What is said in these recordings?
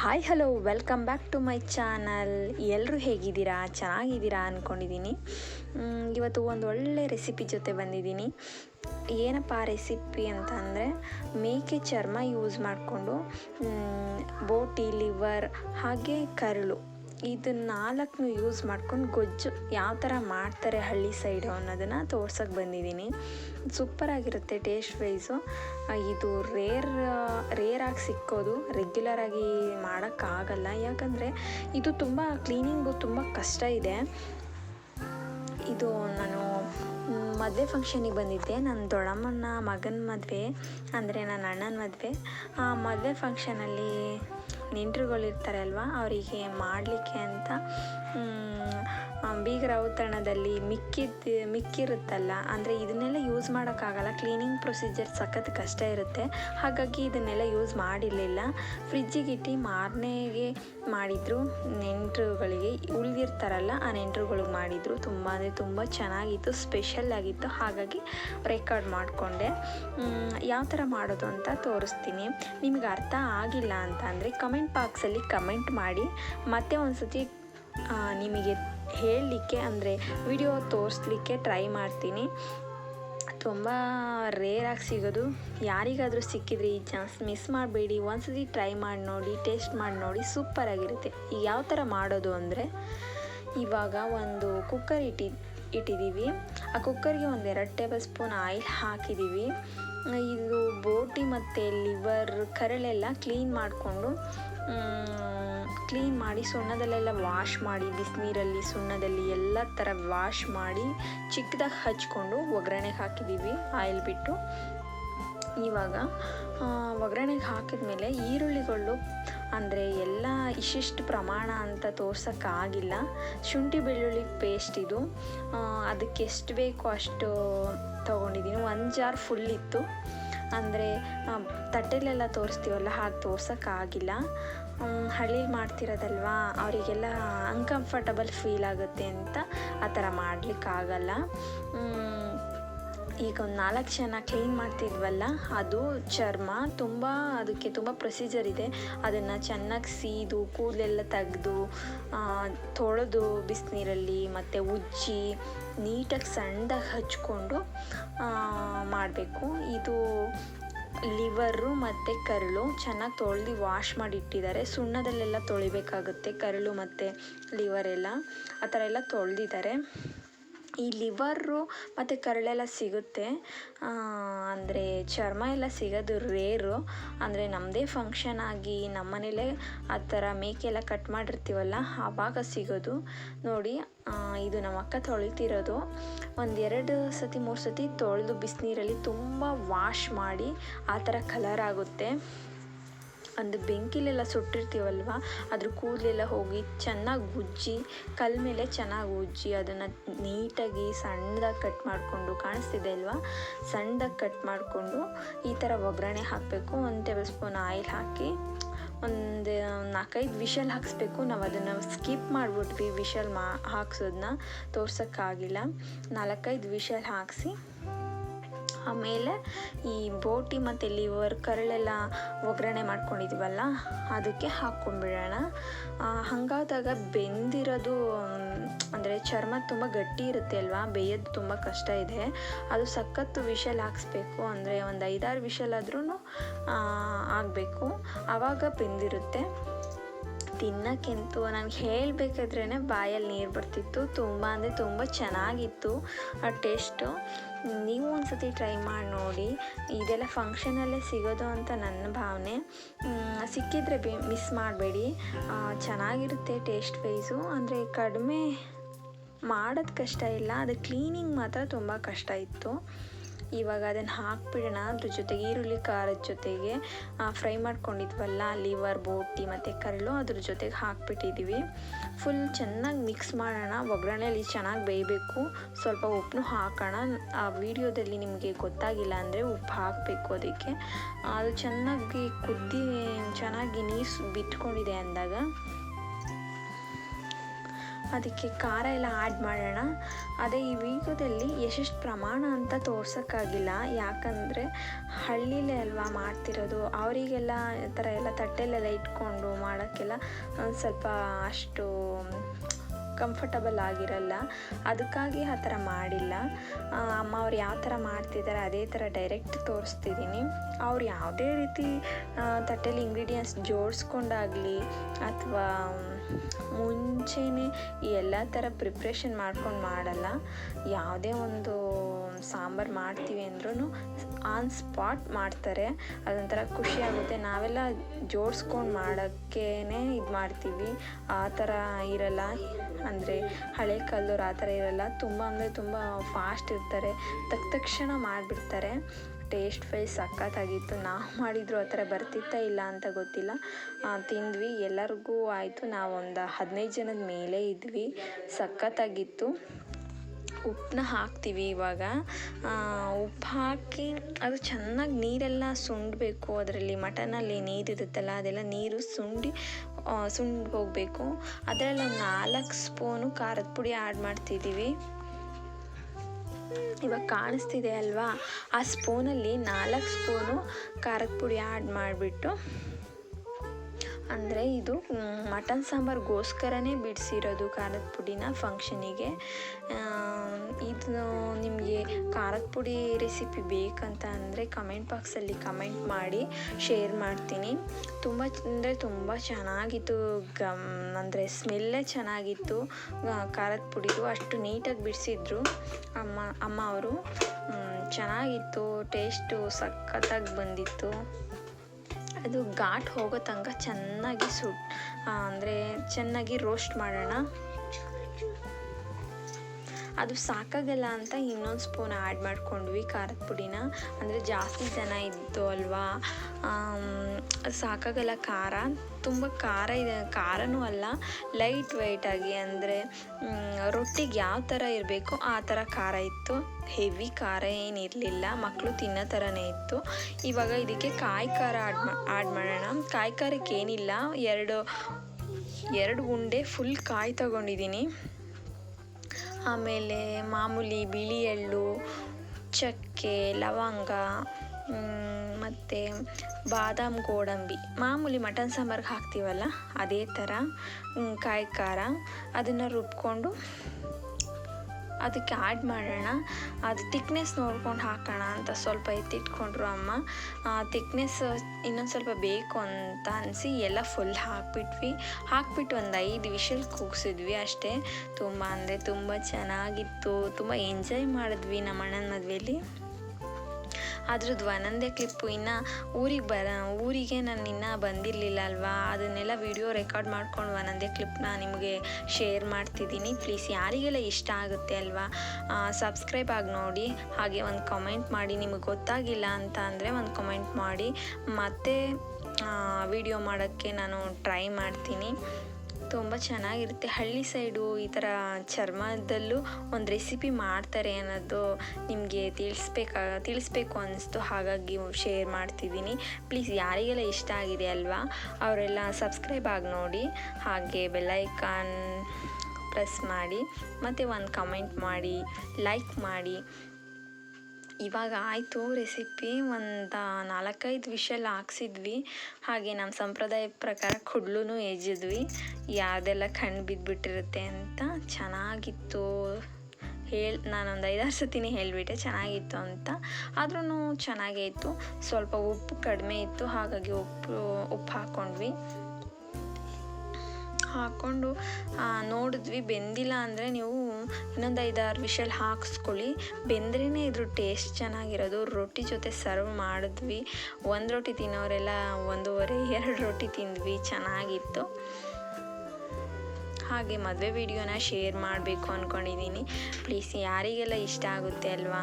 Hi hello welcome back to my channel ಎಲ್ಲರೂ ಹೇಗಿದ್ದೀರಾ? ಚೆನ್ನಾಗಿದ್ದೀರಾ ಅಂದ್ಕೊಂಡಿದ್ದೀನಿ ಇವತ್ತು ಒಂದು ಒಳ್ಳೆ ರೆಸಿಪಿ ಜೊತೆ ಬಂದಿದ್ದೀನಿ ಏನಪ್ಪ ರೆಸಿಪಿ ಅಂತ ಅಂದರೆ ಮೇಕೆ ಚರ್ಮ ಯೂಸ್ ಮಾಡಿಕೊಂಡು ಬೋಟಿ ಲಿವರ್ ಹಾಗೆ ಕರಳು. ಇದನ್ನ ನಾಲ್ಕನ್ನು ಯೂಸ್ ಮಾಡ್ಕೊಂಡು ಗೊಜ್ಜು ಯಾವ ಥರ ಮಾಡ್ತಾರೆ ಹಳ್ಳಿ ಸೈಡು ಅನ್ನೋದನ್ನು ತೋರ್ಸೋಕ್ಕೆ ಬಂದಿದ್ದೀನಿ. ಸೂಪರಾಗಿರುತ್ತೆ ಟೇಸ್ಟ್ ವೈಸು. ಇದು ರೇರ್ ರೇರಾಗಿ ಸಿಕ್ಕೋದು ರೆಗ್ಯುಲರಾಗಿ ಮಾಡೋಕ್ಕಾಗಲ್ಲ ಯಾಕಂದರೆ ಇದು ತುಂಬ ಕ್ಲೀನಿಂಗು ತುಂಬ ಕಷ್ಟ ಇದೆ. ಇದು ನಾನು ಮದುವೆ ಫಂಕ್ಷನಿಗೆ ಬಂದಿದ್ದೆ. ನನ್ನ ದೊಡ್ಡಮ್ಮನ ಮಗನ ಮದುವೆ, ಅಂದರೆ ನನ್ನ ಅಣ್ಣನ ಮದುವೆ. ಆ ಮದುವೆ ಫಂಕ್ಷನಲ್ಲಿ ನೆಂಟರುಗಳಿರ್ತಾರೆ ಅಲ್ವಾ, ಅವರಿಗೆ ಮಾಡಲಿಕ್ಕೆ ಅಂತ ಬೀಗರ ಔತಣದಲ್ಲಿ ಮಿಕ್ಕಿದ್ದು, ಮಿಕ್ಕಿರುತ್ತಲ್ಲ, ಅಂದರೆ ಇದನ್ನೆಲ್ಲ ಯೂಸ್ ಮಾಡೋಕ್ಕಾಗಲ್ಲ. ಕ್ಲೀನಿಂಗ್ ಪ್ರೊಸೀಜರ್ ಸಖತ್ ಕಷ್ಟ ಇರುತ್ತೆ. ಹಾಗಾಗಿ ಇದನ್ನೆಲ್ಲ ಯೂಸ್ ಮಾಡಿರಲಿಲ್ಲ. ಫ್ರಿಜ್ಜಿಗಿಟ್ಟು ಮಾರನೆಗೆ ಮಾಡಿದರು. ನೆಂಟರುಗಳಿಗೆ ಉಳಿದಿರ್ತಾರಲ್ಲ, ಆ ನೆಂಟರುಗಳಿಗೆ ಮಾಡಿದರು. ತುಂಬ ಅಂದರೆ ತುಂಬ ಚೆನ್ನಾಗಿತ್ತು ಸ್ಪೆಷಲ್ ಆಗಿತ್ತು. ಹಾಗಾಗಿ ರೆಕಾರ್ಡ್ ಮಾಡಿಕೊಂಡೆ. ಯಾವ ಥರ ಮಾಡೋದು ಅಂತ ತೋರಿಸ್ತೀನಿ. ನಿಮಗೆ ಅರ್ಥ ಆಗಿಲ್ಲ ಅಂತ ಅಂದರೆ ಕಮೆಂಟ್ ಬಾಕ್ಸಲ್ಲಿ ಕಮೆಂಟ್ ಮಾಡಿ. ಮತ್ತೆ ಒಂದು ಸತಿ ನಿಮಗೆ ಹೇಳಲಿಕ್ಕೆ ಅಂದರೆ ವಿಡಿಯೋ ತೋರಿಸ್ಲಿಕ್ಕೆ ಟ್ರೈ ಮಾಡ್ತೀನಿ. ತುಂಬ ರೇರಾಗಿ ಸಿಗೋದು. ಯಾರಿಗಾದರೂ ಸಿಕ್ಕಿದ್ರೆ ಈ ಚಾನ್ಸ್ ಮಿಸ್ ಮಾಡಬೇಡಿ. ಒಂದ್ಸತಿ ಟ್ರೈ ಮಾಡಿ ನೋಡಿ ಟೇಸ್ಟ್ ಮಾಡಿ ನೋಡಿ ಸೂಪರಾಗಿರುತ್ತೆ ಈಗ ಯಾವ ಥರ ಮಾಡೋದು ಅಂದರೆ, ಇವಾಗ ಒಂದು ಕುಕ್ಕರ್ ಇಟ್ಟಿ ಇಟ್ಟಿದ್ದೀವಿ ಆ ಕುಕ್ಕರ್ಗೆ ಒಂದು ಎರಡು ಟೇಬಲ್ ಸ್ಪೂನ್ ಆಯಿಲ್ ಹಾಕಿದ್ದೀವಿ ಇದು ಬೋಟಿ ಮತ್ತು ಲಿವರ್ ಕರಳೆಲ್ಲ ಕ್ಲೀನ್ ಮಾಡಿಕೊಂಡು ಕ್ಲೀನ್ ಮಾಡಿ ಸುಣ್ಣದಲ್ಲೆಲ್ಲ ವಾಶ್ ಮಾಡಿ, ಬಿಸಿನೀರಲ್ಲಿ ಸುಣ್ಣದಲ್ಲಿ ಎಲ್ಲ ಥರ ವಾಶ್ ಮಾಡಿ ಚಿಕ್ಕದಾಗಿ ಹಚ್ಕೊಂಡು ಒಗ್ಗರಣೆಗೆ ಹಾಕಿದ್ದೀವಿ ಆಯಿಲ್ ಬಿಟ್ಟು. ಇವಾಗ ಒಗ್ಗರಣೆಗೆ ಹಾಕಿದ್ಮೇಲೆ ಈರುಳ್ಳಿಗಳು, ಅಂದರೆ ಎಲ್ಲ ಇಷ್ಟಿಷ್ಟು ಪ್ರಮಾಣ ಅಂತ ತೋರ್ಸೋಕ್ಕಾಗಿಲ್ಲ ಶುಂಠಿ ಬೆಳ್ಳುಳ್ಳಿ ಪೇಸ್ಟ್ ಇದು. ಅದಕ್ಕೆ ಎಷ್ಟು ಬೇಕೋ ಅಷ್ಟು ತೊಗೊಂಡಿದ್ದೀನಿ. ಒಂದು ಜಾರ್ ಫುಲ್ ಇತ್ತು. ಅಂದರೆ ತಟ್ಟೆಲೆಲ್ಲ ತೋರಿಸ್ತೀವಲ್ಲ, ಹಾಗೆ ತೋರ್ಸೋಕ್ಕಾಗಿಲ್ಲ. ಹಳ್ಳಿಲಿ ಮಾಡ್ತಿರೋದಲ್ವಾ? ಅವರಿಗೆಲ್ಲ ಅನ್ಕಂಫರ್ಟಬಲ್ ಫೀಲ್ ಆಗುತ್ತೆ ಅಂತ ಆ ಥರ ಮಾಡಲಿಕ್ಕಾಗಲ್ಲ. ಈಗ ಒಂದು ನಾಲ್ಕು ಜನ ಕ್ಲೀನ್ ಮಾಡ್ತಿದ್ವಲ್ಲ, ಅದು ಚರ್ಮ, ತುಂಬ ಅದಕ್ಕೆ ತುಂಬ ಪ್ರೊಸೀಜರ್ ಇದೆ. ಅದನ್ನು ಚೆನ್ನಾಗಿ ಸೀದು, ಕೂದಲೆಲ್ಲ ತೆಗೆದು ತೊಳೆದು ಬಿಸಿನೀರಲ್ಲಿ ಮತ್ತು ಉಜ್ಜಿ ನೀಟಾಗಿ ಸಣ್ಣದಾಗಿ ಹಚ್ಕೊಂಡು ಮಾಡಬೇಕು. ಇದು ಲಿವರು ಮತ್ತು ಕರಳು ಚೆನ್ನಾಗಿ ತೊಳೆದು ವಾಶ್ ಮಾಡಿ ಇಟ್ಟಿದ್ದಾರೆ. ಸುಣ್ಣದಲ್ಲೆಲ್ಲ ತೊಳಿಬೇಕಾಗುತ್ತೆ ಕರಳು ಮತ್ತು ಲಿವರೆಲ್ಲ ಆ ಥರ ಎಲ್ಲ ತೊಳೆದಿದ್ದಾರೆ. ಈ ಲಿವರು ಮತ್ತು ಕರಳೆಲ್ಲ ಸಿಗುತ್ತೆ. ಅಂದರೆ ಚರ್ಮ ಎಲ್ಲ ಸಿಗೋದು ರೇರು. ಅಂದರೆ ನಮ್ಮದೇ ಫಂಕ್ಷನ್ ಆಗಿ ನಮ್ಮನೇಲೇ ಆ ಥರ ಮೇಕೆ ಎಲ್ಲ ಕಟ್ ಮಾಡಿರ್ತೀವಲ್ಲ ಆವಾಗ ಸಿಗೋದು. ನೋಡಿ ಇದು ನಮ್ಮ ಅಕ್ಕ ತೊಳಿತಿರೋದು. ಒಂದೆರಡು ಸತಿ, ಮೂರು ಸತಿ ತೊಳೆದು ಬಿಸಿನೀರಲ್ಲಿ ತುಂಬ ವಾಶ್ ಮಾಡಿ ಆ ಥರ ಕಲರ್ ಆಗುತ್ತೆ. ಒಂದು ಬೆಂಕಿಲೆಲ್ಲ ಸುಟ್ಟಿರ್ತೀವಲ್ವ? ಅದ್ರ ಕೂದಲೆಲ್ಲ ಹೋಗಿ ಚೆನ್ನಾಗಿ ಉಜ್ಜಿ, ಕಲ್ ಮೇಲೆ ಚೆನ್ನಾಗಿ ಉಜ್ಜಿ ಅದನ್ನು ನೀಟಾಗಿ ಸಣ್ಣದಾಗಿ ಕಟ್ ಮಾಡಿಕೊಂಡು ಕಾಣಿಸ್ತಿದೆ ಅಲ್ವಾ? ಸಣ್ಣದಾಗಿ ಕಟ್ ಮಾಡಿಕೊಂಡು ಈ ಥರ ಒಗ್ಗರಣೆ ಹಾಕಬೇಕು. ಒಂದು ಟೇಬಲ್ ಸ್ಪೂನ್ ಆಯಿಲ್ ಹಾಕಿ ಒಂದು ನಾಲ್ಕೈದು ವಿಷಲ್ ಹಾಕಿಸ್ಬೇಕು. ನಾವು ಅದನ್ನು ಸ್ಕಿಪ್ ಮಾಡಿಬಿಟ್ವಿ ವಿಷಲ್ ಮಾ ಹಾಕ್ಸೋದನ್ನ ತೋರ್ಸೋಕ್ಕಾಗಿಲ್ಲ. ನಾಲ್ಕೈದು ವಿಷಲ್ ಹಾಕಿಸಿ ಆಮೇಲೆ ಈ ಬೋಟಿ ಮತ್ತು ಲಿವರ್ ಕರಳೆಲ್ಲ ಒಗ್ಗರಣೆ ಮಾಡ್ಕೊಂಡಿದ್ದೀವಲ್ಲ ಅದಕ್ಕೆ ಹಾಕ್ಕೊಂಡ್ಬಿಡೋಣ. ಹಾಗಾದಾಗ ಬೆಂದಿರೋದು, ಅಂದರೆ ಚರ್ಮ ತುಂಬ ಗಟ್ಟಿ ಇರುತ್ತೆ ಅಲ್ವಾ? ಬೇಯೋದು ತುಂಬ ಕಷ್ಟ ಇದೆ. ಅದು ಸಖತ್ತು ವಿಷಲ್ ಹಾಕ್ಸ್ಬೇಕು, ಅಂದರೆ ಒಂದು ಐದಾರು ವಿಷಲ್ ಆದ್ರೂ ಆಗಬೇಕು. ಆವಾಗ ಬೆಂದಿರುತ್ತೆ. ತಿನ್ನೋಕ್ಕಂತೂ ನನಗೆ ಹೇಳಬೇಕಾದ್ರೇ ಬಾಯಲ್ಲಿ ನೀರು ಬರ್ತಿತ್ತು. ತುಂಬ ಅಂದರೆ ತುಂಬ ಚೆನ್ನಾಗಿತ್ತು ಆ ಟೇಸ್ಟು. ನೀವು ಒಂದ್ಸತಿ ಟ್ರೈ ಮಾಡಿ ನೋಡಿ. ಇದೆಲ್ಲ ಫಂಕ್ಷನಲ್ಲೇ ಸಿಗೋದು ಅಂತ ನನ್ನ ಭಾವನೆ. ಸಿಕ್ಕಿದ್ರೆ ಬಿ, ಮಿಸ್ ಮಾಡಬೇಡಿ. ಚೆನ್ನಾಗಿರುತ್ತೆ ಟೇಸ್ಟ್ ವೈಸು. ಅಂದರೆ ಕಡಿಮೆ ಮಾಡೋದು ಕಷ್ಟ ಇಲ್ಲ. ಅದು ಕ್ಲೀನಿಂಗ್ ಮಾತ್ರ ತುಂಬ ಕಷ್ಟ ಇತ್ತು. ಇವಾಗ ಅದನ್ನು ಹಾಕ್ಬಿಡೋಣ. ಅದ್ರ ಜೊತೆಗೆ ಈರುಳ್ಳಿ ಖಾರದ ಜೊತೆಗೆ ಫ್ರೈ ಮಾಡ್ಕೊಂಡಿದ್ವಲ್ಲ, ಲಿವರ್, ಬೋಟಿ ಮತ್ತು ಕರಳು ಅದ್ರ ಜೊತೆಗೆ ಹಾಕ್ಬಿಟ್ಟಿದ್ದೀವಿ ಫುಲ್ ಚೆನ್ನಾಗಿ ಮಿಕ್ಸ್ ಮಾಡೋಣ. ಒಗ್ಗರಣೆಯಲ್ಲಿ ಚೆನ್ನಾಗಿ ಬೇಯಬೇಕು. ಸ್ವಲ್ಪ ಉಪ್ಪು ಹಾಕೋಣ. ಆ ವಿಡಿಯೋದಲ್ಲಿ ನಿಮಗೆ ಗೊತ್ತಾಗಿಲ್ಲ ಅಂದರೆ ಉಪ್ಪು ಹಾಕಬೇಕು ಅದಕ್ಕೆ. ಅದು ಚೆನ್ನಾಗಿ ಕುದ್ದಿ, ಚೆನ್ನಾಗಿ ನೀರು ಬಿಟ್ಕೊಂಡಿದೆ ಅಂದಾಗ ಅದಕ್ಕೆ ಖಾರ ಎಲ್ಲ ಆ್ಯಡ್ ಮಾಡೋಣ. ಅದೇ ಈ ವೀಡಿಯೋದಲ್ಲಿ ಎಷ್ಟೆಷ್ಟು ಪ್ರಮಾಣ ಅಂತ ತೋರ್ಸೋಕ್ಕಾಗಿಲ್ಲ. ಯಾಕಂದರೆ ಹಳ್ಳಿಲೇ ಅಲ್ವಾ ಮಾಡ್ತಿರೋದು. ಅವರಿಗೆಲ್ಲ ಈ ಥರ ಎಲ್ಲ ತಟ್ಟೆಲೆಲ್ಲ ಇಟ್ಕೊಂಡು ಮಾಡೋಕ್ಕೆಲ್ಲ ಒಂದು ಸ್ವಲ್ಪ ಅಷ್ಟು ಕಂಫರ್ಟಬಲ್ ಆಗಿರಲ್ಲ. ಅದಕ್ಕಾಗಿ ಆ ಥರ ಮಾಡಿಲ್ಲ. ಅಮ್ಮ ಅವ್ರು ಯಾವ ಥರ ಮಾಡ್ತಿದ್ದಾರೆ ಅದೇ ಥರ ಡೈರೆಕ್ಟ್ ತೋರಿಸ್ತಿದ್ದೀನಿ. ಅವ್ರು ಯಾವುದೇ ರೀತಿ ತಟ್ಟೆಲಿ ಇಂಗ್ರೀಡಿಯೆಂಟ್ಸ್ ಜೋಡಿಸ್ಕೊಂಡಾಗಲಿ ಅಥವಾ ಮುಂಚೆನೇ ಈ ಎಲ್ಲ ಥರ ಪ್ರಿಪ್ರೇಷನ್ ಮಾಡ್ಕೊಂಡು ಮಾಡಲ್ಲ. ಯಾವುದೇ ಒಂದು ಸಾಂಬಾರು ಮಾಡ್ತೀವಿ ಅಂದ್ರೂ ಆನ್ ಸ್ಪಾಟ್ ಮಾಡ್ತಾರೆ. ಅದೊಂಥರ ಖುಷಿ ಆಗುತ್ತೆ. ನಾವೆಲ್ಲ ಜೋಡಿಸ್ಕೊಂಡು ಮಾಡೋಕ್ಕೇ ಇದು ಮಾಡ್ತೀವಿ. ಆ ಥರ ಇರಲ್ಲ. ಅಂದರೆ ಹಳೆ ಕಾಲದವ್ರು ಆ ಥರ ಇರಲ್ಲ. ತುಂಬ ಅಂದರೆ ತುಂಬ ಫಾಸ್ಟ್ ಇರ್ತಾರೆ. ತಕ್ಕ ತಕ್ಷಣ ಮಾಡಿಬಿಡ್ತಾರೆ. ಟೇಸ್ಟ್ ವೈಸ್ ಸಖತ್ತಾಗಿತ್ತು. ನಾವು ಮಾಡಿದ್ರು ಆ ಥರ ಬರ್ತಿತ್ತಾ ಇಲ್ಲ ಅಂತ ಗೊತ್ತಿಲ್ಲ. ತಿಂದ್ವಿ. ಎಲ್ಲರಿಗೂ ಆಯಿತು. ನಾವು ಒಂದು ಹದಿನೈದು ಜನದ ಮೇಲೆ ಇದ್ವಿ. ಸಖತ್ತಾಗಿತ್ತು. ಉಪ್ಪನ್ನ ಹಾಕ್ತೀವಿ ಇವಾಗ. ಉಪ್ಪು ಹಾಕಿ ಅದು ಚೆನ್ನಾಗಿ ನೀರೆಲ್ಲ ಸುಂಡಬೇಕು. ಅದರಲ್ಲಿ ಮಟನಲ್ಲಿ ನೀರಿರುತ್ತಲ್ಲ ಅದೆಲ್ಲ ನೀರು ಸುಂಡಿ ಸುಂಡು ಹೋಗಬೇಕು. ಅದರಲ್ಲಿ ನಾಲ್ಕು ಸ್ಪೂನು ಖಾರದ ಪುಡಿ ಆ್ಯಡ್ ಮಾಡ್ತಿದ್ದೀವಿ ಇವಾಗ ಕಾಣಿಸ್ತಿದೆ ಅಲ್ವಾ? ಆ ಸ್ಪೂನಲ್ಲಿ ನಾಲ್ಕು ಸ್ಪೂನು ಖಾರದ ಪುಡಿ ಆ್ಯಡ್ ಮಾಡಿಬಿಟ್ಟು ಅಂದರೆ ಇದು ಮಟನ್ ಸಾಂಬಾರ್ಗೋಸ್ಕರನೇ ಬಿಡಿಸಿರೋದು ಖಾರದ ಪುಡಿನ ಫಂಕ್ಷನಿಗೆ ಇದು ನಿಮಗೆ ಖಾರದ ಪುಡಿ ರೆಸಿಪಿ ಬೇಕಂತ ಅಂದರೆ ಕಮೆಂಟ್ ಬಾಕ್ಸಲ್ಲಿ ಕಮೆಂಟ್ ಮಾಡಿ ಶೇರ್ ಮಾಡ್ತೀನಿ. ತುಂಬ ಅಂದರೆ ತುಂಬ ಚೆನ್ನಾಗಿತ್ತು, ಗಮ್, ಅಂದರೆ ಸ್ಮೆಲ್ಲೇ ಚೆನ್ನಾಗಿತ್ತು. ಖಾರದ ಪುಡಿದು ಅಷ್ಟು ನೀಟಾಗಿ ಬಿಡಿಸಿದ್ರು. ಅಮ್ಮ ಅಮ್ಮ ಅವರು ಚೆನ್ನಾಗಿತ್ತು ಟೇಸ್ಟು ಸಖತ್ತಾಗಿ ಬಂದಿತ್ತು. ಅದು ಘಾಟ್ ಹೋಗೋ ತನಕ ಚೆನ್ನಾಗಿ ಸುಟ್ ಅಂದರೆ ಚೆನ್ನಾಗಿ ರೋಸ್ಟ್ ಮಾಡೋಣ. ಅದು ಸಾಕಾಗಲ್ಲ ಅಂತ ಇನ್ನೊಂದು ಸ್ಪೂನ್ ಆ್ಯಡ್ ಮಾಡ್ಕೊಂಡ್ವಿ ಖಾರದ ಪುಡಿನ. ಅಂದರೆ ಜಾಸ್ತಿ ಜನ ಇತ್ತು ಅಲ್ವಾ? ಸಾಕಾಗಲ್ಲ ಖಾರ. ತುಂಬ ಖಾರ ಇದೆ. ಖಾರನೂ ಅಲ್ಲ, ಲೈಟ್ ವೆಯ್ಟಾಗಿ ಅಂದರೆ ರೊಟ್ಟಿಗೆ ಯಾವ ಥರ ಇರಬೇಕು ಆ ಥರ ಖಾರ ಇತ್ತು. ಹೆವಿ ಖಾರ ಏನಿರಲಿಲ್ಲ ಮಕ್ಕಳು ತಿನ್ನೋ ಥರನೇ ಇತ್ತು. ಇವಾಗ ಇದಕ್ಕೆ ಕಾಯಿ ಖಾರ ಆಡ್ ಆ್ಯಡ್ ಮಾಡೋಣ. ಕಾಯಿ ಖಾರಕ್ಕೆ ಏನಿಲ್ಲ, ಎರಡು ಎರಡು ಉಂಡೆ ಫುಲ್ ಕಾಯಿ ತಗೊಂಡಿದ್ದೀನಿ. ಆಮೇಲೆ ಮಾಮೂಲಿ ಬಿಳಿ ಎಳ್ಳು, ಚಕ್ಕೆ, ಲವಂಗ ಮತ್ತು ಬಾದಾಮ್ ಗೋಡಂಬಿ. ಮಾಮೂಲಿ ಮಟನ್ ಸಾಂಬಾರ್ಗೆ ಹಾಕ್ತೀವಲ್ಲ, ಅದೇ ಥರ ಕಾಯಿ ಖಾರ, ಅದನ್ನು ರುಬ್ಕೊಂಡು ಅದಕ್ಕೆ ಆ್ಯಡ್ ಮಾಡೋಣ. ಅದು ತಿಕ್ನೆಸ್ ನೋಡ್ಕೊಂಡು ಹಾಕೋಣ ಅಂತ ಸ್ವಲ್ಪ ಎತ್ತಿಟ್ಕೊಂಡ್ರು ಅಮ್ಮ. ತಿಕ್ನೆಸ್ ಇನ್ನೊಂದು ಸ್ವಲ್ಪ ಬೇಕು ಅಂತ ಅನಿಸಿ ಎಲ್ಲ ಫುಲ್ ಹಾಕ್ಬಿಟ್ವಿ. ಹಾಕ್ಬಿಟ್ಟು ಒಂದು ಐದು ವಿಷಲ್ ಕೂಗಿಸಿದ್ವಿ ಅಷ್ಟೇ. ತುಂಬ ಅಂದರೆ ತುಂಬ ಚೆನ್ನಾಗಿತ್ತು. ತುಂಬ ಎಂಜಾಯ್ ಮಾಡಿದ್ವಿ ನಮ್ಮ ಅಣ್ಣನ ಮದುವೆಯಲ್ಲಿ ಅದ್ರದ್ದು ಒಂದೊಂದೇ ಕ್ಲಿಪ್ಪು ಇನ್ನು ಊರಿಗೆ ಬರ, ಊರಿಗೆ ನಾನು ಇನ್ನೂ ಬಂದಿರಲಿಲ್ಲ ಅಲ್ವಾ ಅದನ್ನೆಲ್ಲ ವಿಡಿಯೋ ರೆಕಾರ್ಡ್ ಮಾಡ್ಕೊಂಡು ಒಂದೊಂದೇ ಕ್ಲಿಪ್ನ ನಿಮಗೆ ಶೇರ್ ಮಾಡ್ತಿದ್ದೀನಿ. ಪ್ಲೀಸ್ ಯಾರಿಗೆಲ್ಲ ಇಷ್ಟ ಆಗುತ್ತೆ ಅಲ್ವಾ? ಸಬ್ಸ್ಕ್ರೈಬ್ ಆಗಿ ನೋಡಿ. ಹಾಗೆ ಒಂದು ಕಮೆಂಟ್ ಮಾಡಿ. ನಿಮಗೆ ಗೊತ್ತಾಗಿಲ್ಲ ಅಂತ ಅಂದರೆ ಒಂದು ಕಮೆಂಟ್ ಮಾಡಿ. ಮತ್ತೆ ವಿಡಿಯೋ ಮಾಡೋಕ್ಕೆ ನಾನು ಟ್ರೈ ಮಾಡ್ತೀನಿ. ತುಂಬ ಚೆನ್ನಾಗಿರುತ್ತೆ. ಹಳ್ಳಿ ಸೈಡು ಈ ಥರ ಚರ್ಮದಲ್ಲೂ ಒಂದು ರೆಸಿಪಿ ಮಾಡ್ತಾರೆ ಅನ್ನೋದು ನಿಮಗೆ ತಿಳಿಸ್ಬೇಕಾ, ತಿಳಿಸ್ಬೇಕು ಅನ್ನಿಸ್ತು. ಹಾಗಾಗಿ ಶೇರ್ ಮಾಡ್ತಿದ್ದೀನಿ. ಪ್ಲೀಸ್ ಯಾರಿಗೆಲ್ಲ ಇಷ್ಟ ಆಗಿದೆ ಅಲ್ವಾ, ಅವರೆಲ್ಲ ಸಬ್ಸ್ಕ್ರೈಬ್ ಆಗಿ ನೋಡಿ. ಹಾಗೆ ಬೆಲ್ಲೈಕಾನ್ ಪ್ರೆಸ್ ಮಾಡಿ, ಮತ್ತು ಒಂದು ಕಮೆಂಟ್ ಮಾಡಿ, ಲೈಕ್ ಮಾಡಿ. ಇವಾಗ ಆಯಿತು ರೆಸಿಪಿ ಒಂದು ನಾಲ್ಕೈದು ವಿಷಲ್ ಹಾಕ್ಸಿದ್ವಿ. ಹಾಗೆ ನಮ್ಮ ಸಂಪ್ರದಾಯ ಪ್ರಕಾರ ಕುಡ್ಲೂ ಎಜ್ಜಿದ್ವಿ ಯಾವುದೆಲ್ಲ ಕಣ್ಣು ಬಿದ್ದುಬಿಟ್ಟಿರುತ್ತೆ ಅಂತ ಚೆನ್ನಾಗಿತ್ತು ಹೇಳಿ ನಾನೊಂದು ಐದಾರು ಸತಿನೇ ಹೇಳಿಬಿಟ್ಟೆ ಚೆನ್ನಾಗಿತ್ತು ಅಂತ. ಆದ್ರೂ ಚೆನ್ನಾಗೇ ಇತ್ತು. ಸ್ವಲ್ಪ ಉಪ್ಪು ಕಡಿಮೆ ಇತ್ತು. ಹಾಗಾಗಿ ಉಪ್ಪು ಉಪ್ಪು ಹಾಕ್ಕೊಂಡ್ವಿ ಹಾಕ್ಕೊಂಡು ನೋಡಿದ್ವಿ. ಬೆಂದಿಲ್ಲ ಅಂದರೆ ನೀವು ಇನ್ನೊಂದು ಐದಾರು ವಿಷಲ್ ಹಾಕಿಸ್ಕೊಳ್ಳಿ. ಬೆಂದ್ರೇ ಇದ್ರ ಟೇಸ್ಟ್ ಚೆನ್ನಾಗಿರೋದು. ರೊಟ್ಟಿ ಜೊತೆ ಸರ್ವ್ ಮಾಡಿದ್ವಿ. ಒಂದು ರೊಟ್ಟಿ ತಿನ್ನೋರೆಲ್ಲ ಒಂದೂವರೆ, ಎರಡು ರೊಟ್ಟಿ ತಿಂದ್ವಿ. ಚೆನ್ನಾಗಿತ್ತು. ಹಾಗೆ ಮದುವೆ ವಿಡಿಯೋನ ಶೇರ್ ಮಾಡಬೇಕು ಅಂದ್ಕೊಂಡಿದ್ದೀನಿ ಪ್ಲೀಸ್ ಯಾರಿಗೆಲ್ಲ ಇಷ್ಟ ಆಗುತ್ತೆ ಅಲ್ವಾ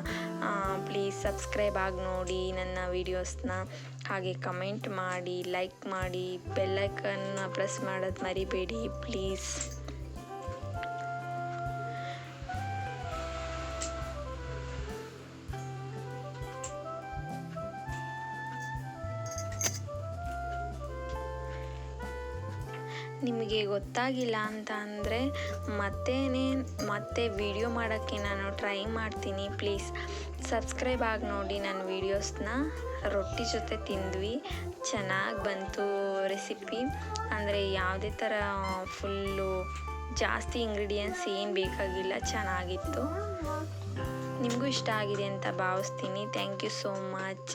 ಪ್ಲೀಸ್ ಸಬ್ಸ್ಕ್ರೈಬ್ ಆಗಿ ನೋಡಿ ನನ್ನ ವೀಡಿಯೋಸ್ನ ಹಾಗೆ ಕಮೆಂಟ್ ಮಾಡಿ ಲೈಕ್ ಮಾಡಿ ಬೆಲ್ಲೈಕನ್ನ ಪ್ರೆಸ್ ಮಾಡೋದು ಮರಿಬೇಡಿ ಪ್ಲೀಸ್ ನಿಮಗೆ ಗೊತ್ತಾಗಿಲ್ಲ ಅಂತ ಅಂದರೆ ಮತ್ತೇನೆ, ಮತ್ತೆ ವಿಡಿಯೋ ಮಾಡೋಕ್ಕೆ ನಾನು ಟ್ರೈ ಮಾಡ್ತೀನಿ. ಪ್ಲೀಸ್ ಸಬ್ಸ್ಕ್ರೈಬ್ ಆಗಿ ನೋಡಿ ನನ್ನ ವೀಡಿಯೋಸ್ನ ರೊಟ್ಟಿ ಜೊತೆ ತಿಂದ್ವಿ. ಚೆನ್ನಾಗಿ ಬಂತು ರೆಸಿಪಿ ಅಂದರೆ ಯಾವುದೇ ಥರ ಫುಲ್ಲು ಜಾಸ್ತಿ ಇಂಗ್ರೀಡಿಯೆಂಟ್ಸ್ ಏನು ಬೇಕಾಗಿಲ್ಲ, ಚೆನ್ನಾಗಿತ್ತು. ನಿಮಗೂ ಇಷ್ಟ ಆಗಿದೆ ಅಂತ ಭಾವಿಸ್ತೀನಿ. Thank you so much